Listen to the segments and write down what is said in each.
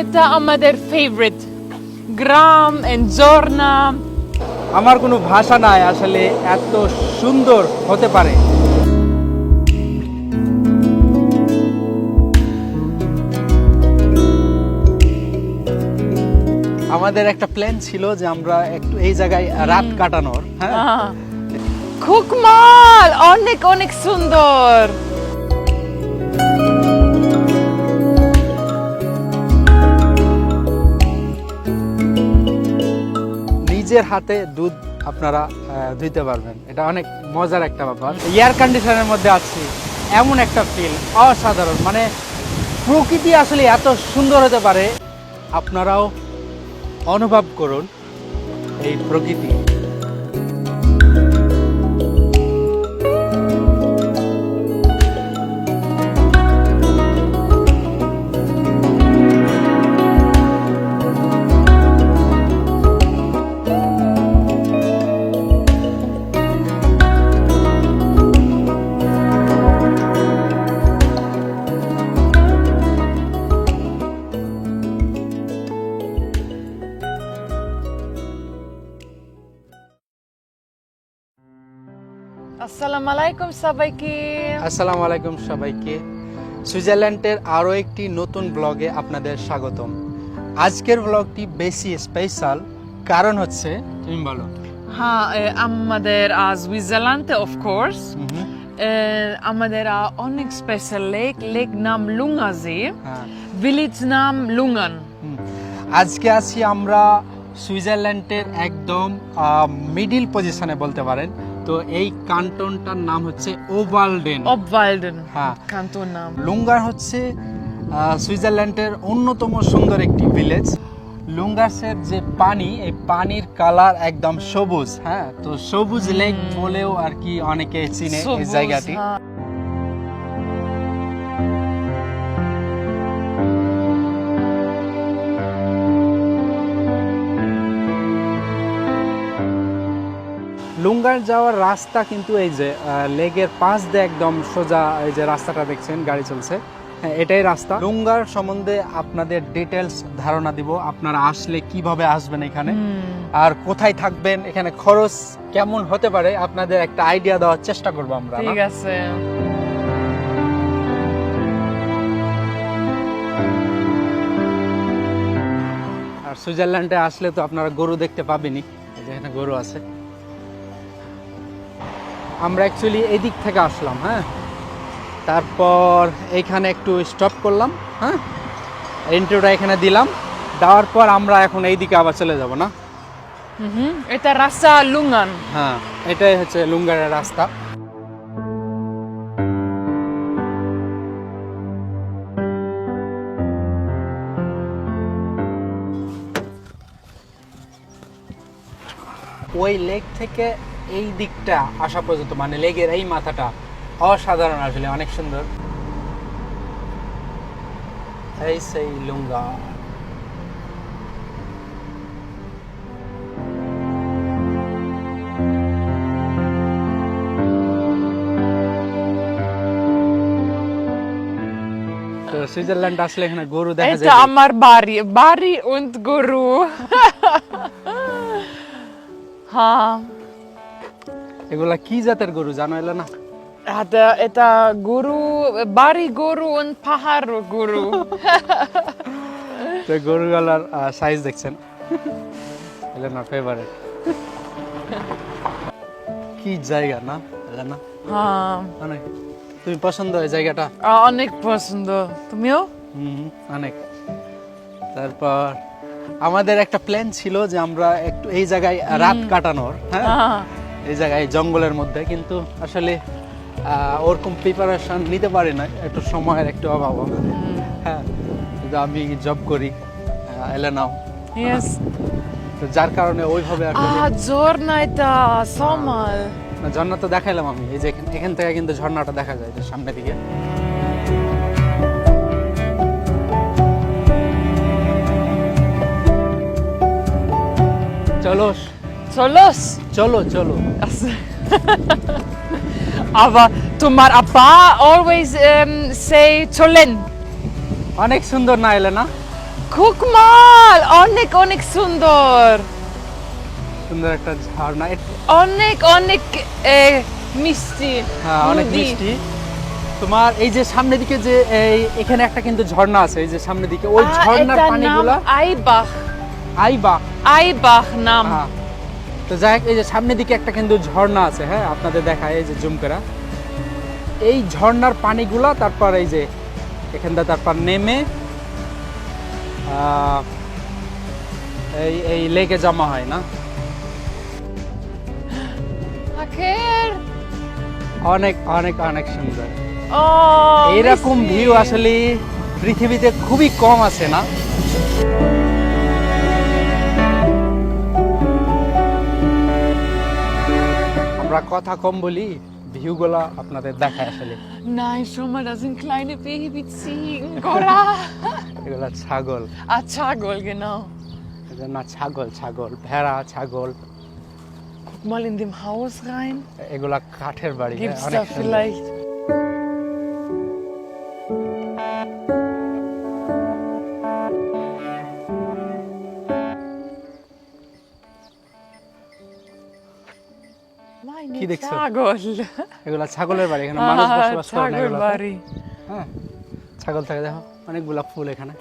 এটা আমাদের favourite gram and জর্না আমার কোনো ভাষা নাই আসলে এত সুন্দর হতে পারে। আমাদের একটা প্ল্যান ছিল যে আমরা একটু এই জায়গায় রাত কাটানোর হ্যাঁ? খুকমাল অনেক অনেক সুন্দর। নিজের হাতে দুধ আপনারা ধুইতে পারবেন। এটা অনেক মজার একটা ব্যাপার। এয়ার কন্ডিশনের মধ্যে আছি, এমন একটা ফিল অসাধারণ। মানে প্রকৃতি আসলে এত সুন্দর হতে পারে, আপনারাও অনুভব করুন এই প্রকৃতি। আসসালামু আলাইকুম সবাইকে। আসসালামু আলাইকুম সবাইকে। সুইজারল্যান্ডের আরও একটি নতুন ব্লগে আপনাদের স্বাগতম। আজকের ব্লগটি বেশি স্পেশাল কারণ হচ্ছে তুমি বলো। হ্যাঁ আমাদের আজ সুইজারল্যান্ডে অফ কোর্স হুম, আমাদের অনেক স্পেশাল লেক লেক নাম লুঙ্গাজি হ্যাঁ। ভিলেজ নাম লুঙ্গান। আজকে আছি আমরা সুইজারল্যান্ডের একদম মিডিল পজিশনে বলতে পারেন। তো এই কান্টনটার নাম হচ্ছে ওভালডেন ওভালডেন হ্যাঁ। কান্টন নাম। লুঙ্গার হচ্ছে সুইজারল্যান্ডের অন্যতম সুন্দর একটি ভিলেজ লুঙ্গাসের যে পানি এই পানির কালার একদম সবুজ হ্যাঁ? তো সবুজ লেক বলেও আর কি অনেকে চিনে এই জায়গাটি। লুঙ্গার যাওয়ার রাস্তা কিন্তু এই যে লেগের পাশ দিয়ে একদম সোজা এই যে রাস্তাটা দেখছেন গাড়ি চলছে। হ্যাঁ এটাই রাস্তা। লুঙ্গার সম্বন্ধে আপনাদের ডিটেলস ধারণা দিব আপনারা আসলে কীভাবে আসবেন এখানে আর কোথায় থাকবেন এখানে খরচ কেমন হতে পারে আপনাদের একটা আইডিয়া দেওয়ার চেষ্টা করব আমরা ঠিক আছে। আর সুইজারল্যান্ডে আসলে তো আপনারা গরু দেখতে পাবেনই যেখানে গরু আছে। আমরা অ্যাকচুয়ালি এদিক থেকে আসলাম হ্যাঁ? তারপর এইখানে একটু স্টপ করলাম হ্যাঁ? ইন্টারভিউটা এখানে দিলাম দেওয়ার পর আমরা এখন এইদিকে আবার চলে যাব না? হুম এটা রাস্তা লুঙ্গান। হ্যাঁ এটাই হচ্ছে লুঙ্গারের রাস্তা। ওই লেক থেকে এই দিকটা আসা পর্যন্ত মানে লেগের এই মাথাটা অসাধারণ আসলে অনেক সুন্দর। এই সেই লুঙ্গা। সুইজারল্যান্ড আসলে এখানে গরু দেখা এটা যায়। আমার বাড়ি বাড়ি und গরু। হ্যাঁ। এগুলা কি জাতের গরু জানো এলো না? এটা এটা গরু বাড়ি গরু পাহাড় গরু। তো গরুগুলার সাইজ দেখছেন। এলো না ফেভারিট কি জায়গা না এলো না? হ্যাঁ। অনেক। তুমি পছন্দ এই জায়গাটা? অনেক পছন্দ। তুমিও? হুম অনেক। তারপর আমাদের একটা প্ল্যান ছিল যে আমরা একটু এই জায়গায় রাত কাটানোর হ্যাঁ? হ্যাঁ। এই জায়গায় জঙ্গলের মধ্যে। কিন্তু আসলে ওরকম প্রিপারেশন নিতে পারি না একটু সময়ের একটু অভাব হ্যাঁ কিন্তু আমি জব করি এলে নাও. তো যার কারণে ওইভাবে Zorna এটা সমাল ঝর্ণা তো দেখাইলাম আমি। এই যে এখান- থেকে কিন্তু ঝর্ণাটা দেখা যায় যে সামনের দিকে। চলো। চলোস চলো চলো। Aber তোমার আপা always um, say চলেন। অনেক সুন্দর না এলে না? guck mal! অনেক অনেক সুন্দর। সুন্দর একটা ঝর্ণা অনেক অনেক মিষ্টি হ্যাঁ অনেক। মিষ্টি। তোমার এই যে সামনের দিকে যে এই এখানে একটা কিন্তু ঝর্ণা আছে এই যে সামনের দিকে ওই ঝর্ণার পানিগুলা নাম আইবাখ আইবা আইবাখ নাম। হ্যাঁ। তো যাই হোক, এই যে সামনের দিকে একটা কিন্তু ঝর্ণা আছে হ্যাঁ আপনাদের দেখায় এই যে জুম করা এই ঝর্ণার পানিগুলা তারপর এই যে এখানটা তারপর নেমে এই এই লেকে জমা হয় না? অনেক অনেক অনেক সুন্দর। এরকম ভিউ আসলে পৃথিবীতে খুবই কম আছে না? আমরা কথা কম বলি ভিউগুলা আপনাদের দেখায় আসলে। নাই সোমা ডাজন ক্লাইনে পেহি বিচি গোরা এগুলা ছাগল। আচ্ছা ছাগল কে নাও। না ছাগল ছাগল ভেড়া ছাগল। মালিন দিম হাউস গাইন এগুলা কাঠের বাড়ি হ্যাঁ, গিভস ফিলাইট কি দেখছ? Chagol. এগুলা ছাগলের বাড়ি এখানে মানুষ বসবাস করে না। Bari. হ্যাঁ ছাগল থাকে দেখো অনেকগুলা ফুল এখানে।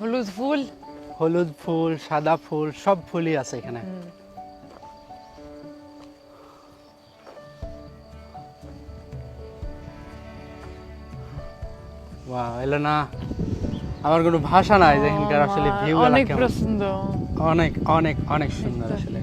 হলুদ ফুল। হলুদ ফুল সাদা ফুল সব ফুলই আছে এখানে। বাহ এলো না। আমার কোনো ভাষা নাই যে এখানকার আসলে ভিউ অনেক প্রসন্দ অনেক অনেক অনেক সুন্দর আসলে।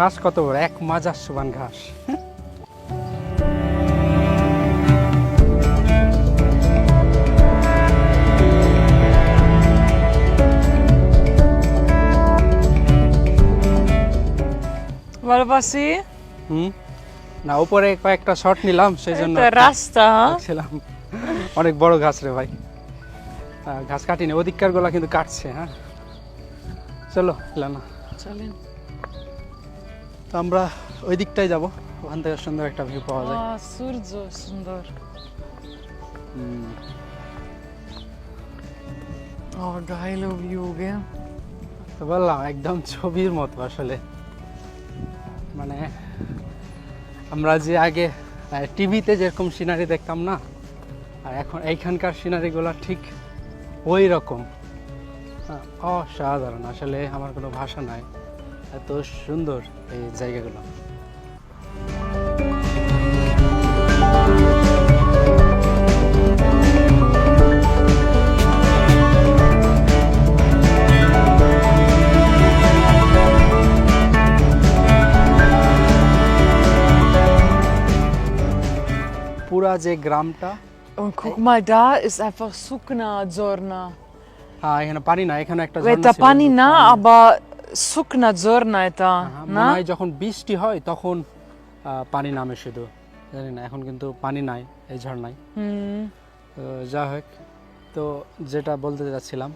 ঘাস কত বড়? এক মাজার সমান ঘাস। ভালোবাসি হুম? না উপরে কয়েকটা শট নিলাম সেই জন্য রাস্তা ছিলাম অনেক বড় ঘাস রে ভাই। ঘাস কাটিনি ওদিককারগুলা কিন্তু কাটছে হ্যাঁ। চলো লানা। চলেন। তো আমরা ওই দিকটাই যাব। ওখান থেকে সুন্দর একটা ভিউ পাওয়া যায়। সূর্য সুন্দর? তো বললাম একদম ছবির মতো আসলে। মানে আমরা যে আগে টিভিতে যেরকম সিনারি দেখতাম না আর এখন এইখানকার সিনারিগুলো ঠিক ওই রকম। অসাধারণ আসলে আমার কোনো ভাষা নাই। এত সুন্দর এই জায়গাগুলো। পুরা যে গ্রামটা Und guck mal, da ist হ্যাঁ এখানে পানি না এখানে একটা পানি না আবার সুকনা ঝর্ণা এটা না? যখন বৃষ্টি হয় তখন পানি নামে শুধু। জানি না এখন কিন্তু পানি নাই এই ঝর্ণায়। যা হোক তো যেটা বলতে যাচ্ছিলাম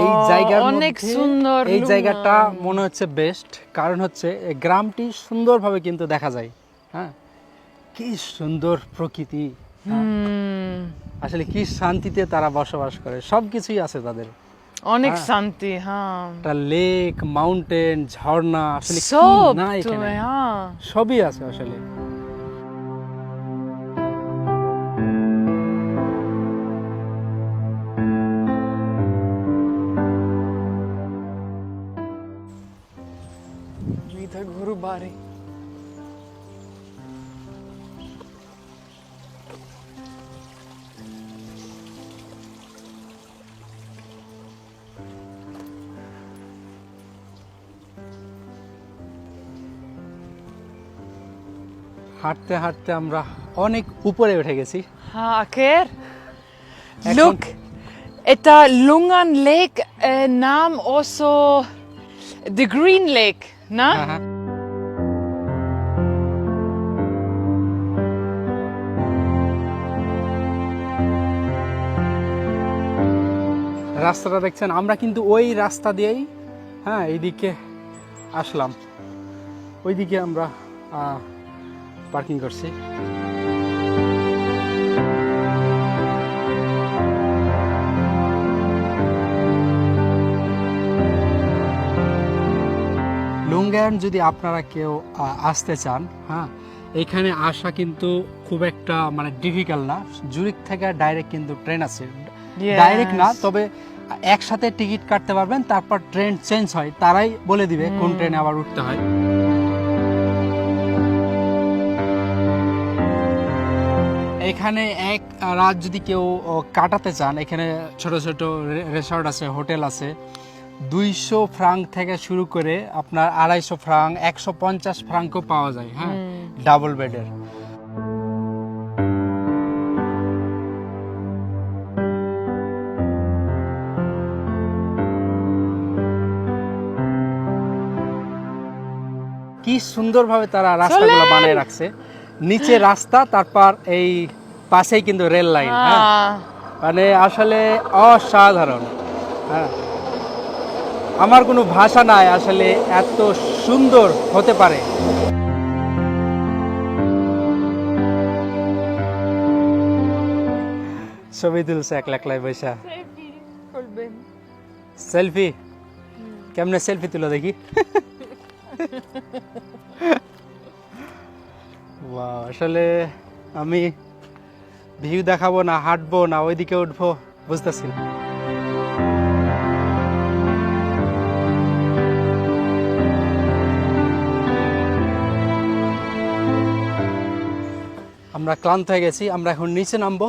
এই জায়গা অনেক সুন্দর এই জায়গাটা মনে হচ্ছে বেস্ট কারণ হচ্ছে গ্রামটি সুন্দরভাবে কিন্তু দেখা যায়। হ্যাঁ? কি সুন্দর প্রকৃতি। হ্যাঁ? আসলে কি শান্তিতে তারা বসবাস করে সবকিছুই আছে তাদের। Onik শান্তি হ্যাঁ। একটা লেক মাউন্টেন ঝর্ণা আসলে সব Sob, না এখানে? ja. সবই আছে আসলে। হাঁটতে হাঁটতে আমরা অনেক উপরে উঠে গেছি. Ek Look, eta Lungan Lake äh, naam also the Green Lake, na? হ্যাঁ, হ্যাঁ। রাস্তাটা দেখছেন আমরা কিন্তু ওই রাস্তা দিয়েই হ্যাঁ এইদিকে আসলাম ওইদিকে আমরা পার্কিং করছি। লুঙ্গায়ন যদি আপনারা কেউ আসতে চান হ্যাঁ এখানে আসা কিন্তু খুব একটা মানে ডিফিকাল্ট না। জুরিক থেকে ডাইরেক্ট কিন্তু ট্রেন আছে। ডাইরেক্ট না তবে একসাথে টিকিট কাটতে পারবেন তারপর ট্রেন চেঞ্জ হয় তারাই বলে দিবে কোন ট্রেনে আবার উঠতে হয়। এখানে এক রাত যদি কেউ কাটাতে চান এখানে ছোট ছোট রেসর্ট আছে হোটেল আছে দুইশো ফ্রাঙ্ক থেকে শুরু করে আপনার আড়াইশো ফ্রাঙ্ক একশো পঞ্চাশ ফ্রাঙ্কও পাওয়া যায় হ্যাঁ? ডাবল বেডের। কি সুন্দরভাবে তারা রাস্তাগুলো বানিয়ে রাখছে। নিচে রাস্তা তারপর এই পাশেই কিন্তু রেল লাইন হ্যাঁ? Ah, মানে আসলে অসাধারণ হ্যাঁ? আমার কোনো ভাষা নাই আসলে এত সুন্দর হতে পারে। ছবি তুলছে এক লাখ লাই পয়সা। সেলফি কেমনে সেলফি তুলো দেখি? আসলে আমি ভিউ দেখাবো না, হাঁটবো না, ওইদিকে উঠবো, বুঝতেছি না। আমরা ক্লান্ত হয়ে গেছি, আমরা এখন নিচে নামবো।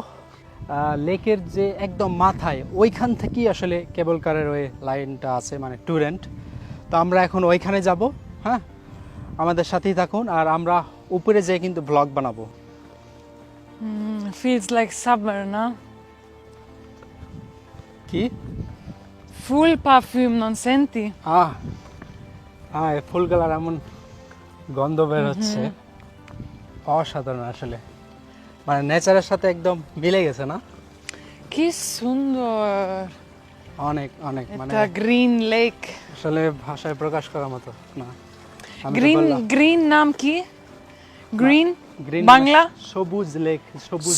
লেকের যে একদম মাথায়, ওইখান থেকেই আসলে কেবল কারের ওই লাইনটা আছে মানে টুরেন্ট। তো আমরা এখন ওইখানে যাব হ্যাঁ? আমাদের সাথেই থাকুন, আর আমরা উপরে যেয়ে কিন্তু ব্লগ বানাবো। Mm, feels like summer, no? কি Full perfume, non senti? আহ হ্যাঁ এই ফুল কালার এমন গন্ধ বের হচ্ছে অসাধারণ আসলে মানে নেচারের সাথে একদম মিলে গেছে না Che sundor! অনেক অনেক মানে এটা green lake. আসলে ভাষায় প্রকাশ করার মতো না Green, green নাম কি? Green? বাংলা? সবুজ লেক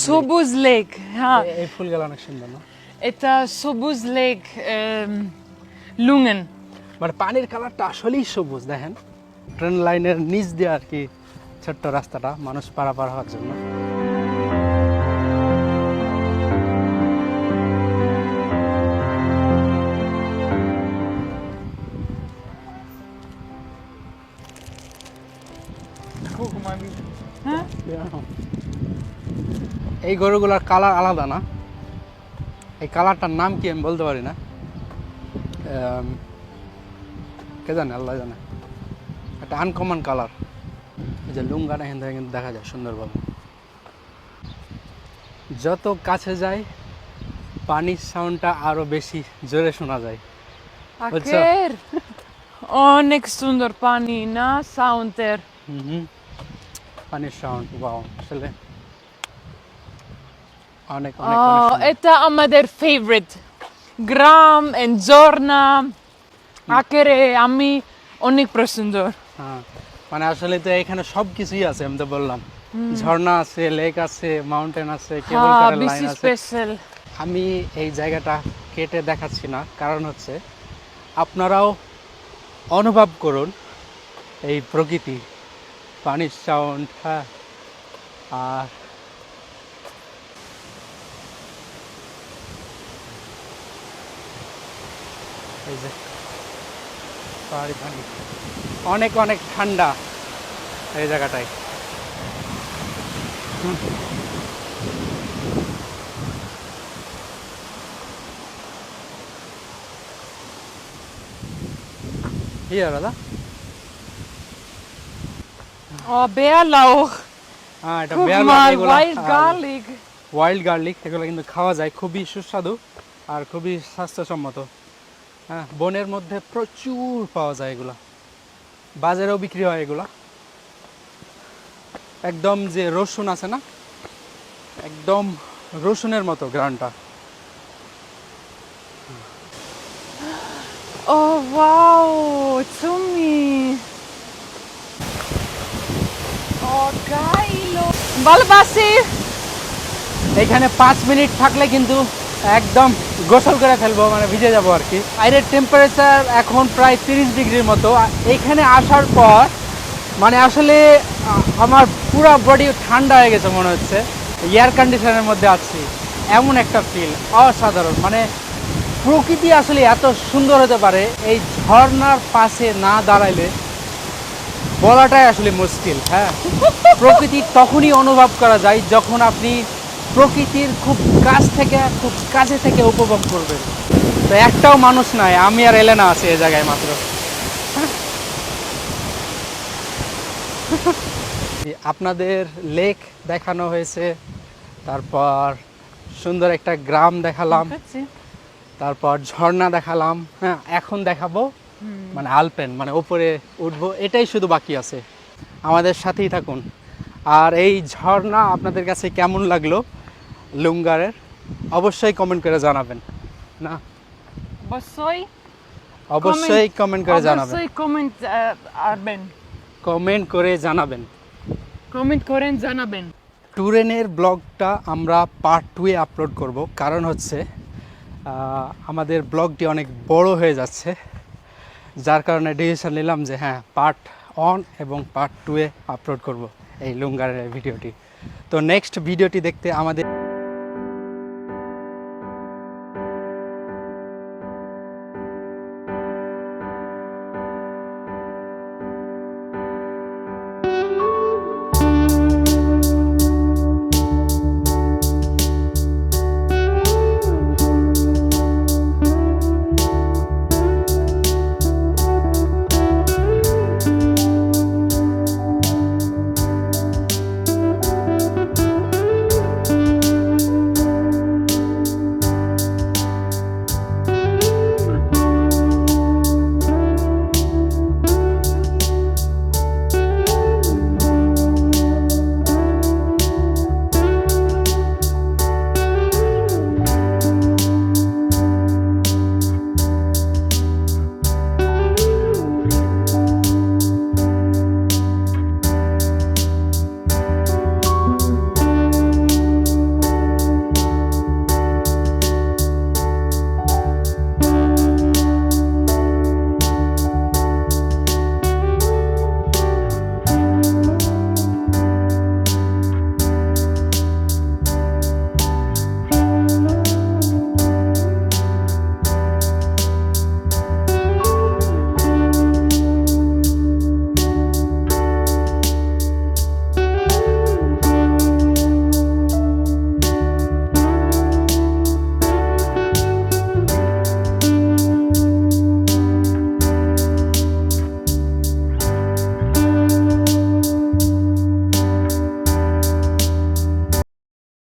সবুজ লেক। হ্যাঁ। এই ফুলগুলো অনেক সুন্দর না? এটা সবুজ লেক লুঙ্গেন। মানে পানির কালারটা আসলেই সবুজ দেখেন। ট্রেন লাইনের নিচ দিয়ে আর কি ছোট্ট রাস্তাটা মানুষ পারাপার হওয়ার জন্য। এই গরুগুলার কালার আলাদা না। এই কালারটার নাম কি আমি বলতে পারি না। কে জানে আল্লাহ জানে। একটা আনকমন কালার এই যে লুঙ্গাটা এখান থেকে কিন্তু দেখা যায় সুন্দরভাবে। যত কাছে যায় পানির সাউন্ডটা আরও বেশি জোরে শোনা যায়? অনেক সুন্দর পানি না সাউন্ডের পানির সাউন্ড ওয়াও আসলে অনেক সুন্দর। এটা আমাদের ফেভারিট গ্রাম এন্ড জর্না আকেরে আমি অনেক পছন্দ। হ্যাঁ মানে আসলে তো এখানে সব কিছুই আছে আমি তো বললাম। ঝর্ণা আছে লেক আছে মাউন্টেন আছে কেবল হ্যাঁ কারের লাইন বেশি আছে। স্পেশাল আমি এই জায়গাটা কেটে দেখাচ্ছি না কারণ হচ্ছে আপনারাও অনুভব করুন এই প্রকৃতি পানির সাউন্ড হ্যাঁ আর এই যে পাহাড়ি পানি অনেক অনেক ঠান্ডা এই জায়গাটায়। Hier, oder? Oh, Bärlauch. হ্যাঁ এটা ওয়াইল্ড গার্লিক এগুলো কিন্তু খাওয়া যায়। খুবই সুস্বাদু আর খুবই স্বাস্থ্যসম্মত। হ্যাঁ। বনের মধ্যে প্রচুর পাওয়া যায় এগুলা। বাজারেও বিক্রি হয় এগুলা। একদম যে রসুন আছে না? একদম রসুনের মতো গ্রানটা। Zumi. Oh geilo. ভালোবাসি এখানে পাঁচ মিনিট থাকলে কিন্তু একদম গোসল করে ফেলব মানে ভিজে যাব আর কি। বাইরের টেম্পারেচার এখন প্রায় তিরিশ ডিগ্রির মতো। এখানে আসার পর মানে আসলে আমার পুরো বডি ঠান্ডা হয়ে গেছে মনে হচ্ছে। এয়ার কন্ডিশনের মধ্যে আছি। এমন একটা ফিল অসাধারণ। মানে প্রকৃতি আসলে এত সুন্দর হতে পারে, এই ঝর্ণার পাশে না দাঁড়াইলে বলাটাই আসলে মুশকিল হ্যাঁ? প্রকৃতি তখনই অনুভব করা যায় যখন আপনি প্রকৃতির খুব কাছ থেকে খুব কাছে থেকে উপভোগ করবেন তো একটাও মানুষ নাই আমি আর এলেনা আছে এ জায়গায় মাত্র। আপনাদের লেক দেখানো হয়েছে তারপর সুন্দর একটা গ্রাম দেখালাম তারপর ঝর্ণা দেখালাম হ্যাঁ এখন দেখাবো মানে আলপেন মানে ওপরে উঠবো এটাই শুধু বাকি আছে। আমাদের সাথেই থাকুন। আর এই ঝর্ণা আপনাদের কাছে কেমন লাগল? লুঙ্গারের। অবশ্যই কমেন্ট করে জানাবেন। না? অবশ্যই অবশ্যই কমেন্ট করে জানাবেন। অবশ্যই কমেন্ট আরবেন কমেন্ট করে জানাবেন। কমেন্ট করেন জানাবেন। টুরেনের ব্লগটা আমরা পার্ট টুয়ে আপলোড করব। কারণ হচ্ছে আমাদের ব্লগটি অনেক বড় হয়ে যাচ্ছে। যার কারণে ডিসিশন নিলাম যে হ্যাঁ পার্ট অন এবং পার্ট টুয়ে আপলোড করব এই লুঙ্গারের ভিডিওটি। তো নেক্সট ভিডিওটি দেখতে আমাদের